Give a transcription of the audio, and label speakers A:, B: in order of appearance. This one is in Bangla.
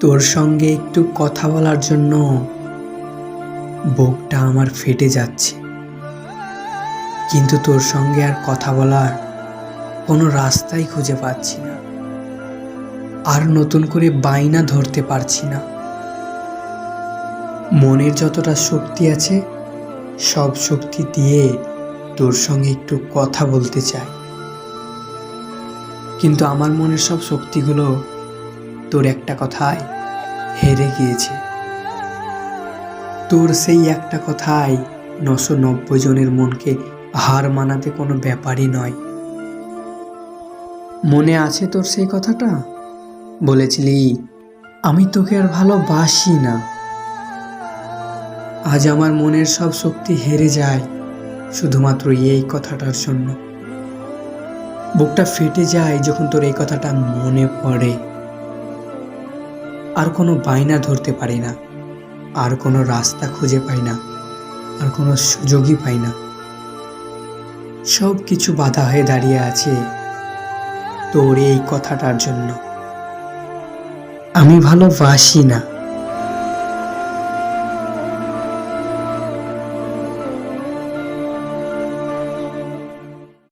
A: তোর সঙ্গে একটু কথা বলার জন্য বুকটা আমার ফেটে যাচ্ছে। কিন্তু তোর সঙ্গে আর কথা বলার কোনো রাস্তাই খুঁজে পাচ্ছি না। আর নতুন করে বাইনা ধরতে পারছি না। মনের যতটা শক্তি আছে, সব শক্তি দিয়ে তোর সঙ্গে একটু কথা বলতে চাই। কিন্তু আমার মনের সব শক্তিগুলো তোর একটা কথায় হেরে গিয়েছে। তোর সেই একটা কথাই নশো নব্বই জনের মনকে হার মানাতে কোনো ব্যাপারই নয়। মনে আছে তোর সেই কথাটা? বলেছিলি, আমি তোকে আর ভালোবাসি না। আজ আমার মনের সব শক্তি হেরে যায় শুধুমাত্র এই কথাটার জন্য। বুকটা ফেটে যায় যখন তোর এই কথাটা মনে পড়ে। আর কোনো বায়না ধরতে পারি না। আর কোনো রাস্তা খুঁজে পাই না। আর কোনো সুযোগই পাই না। সব কিছু বাধা হয়ে দাঁড়িয়ে আছে তোর এই কথাটার জন্য। আমি ভালোবাসি না।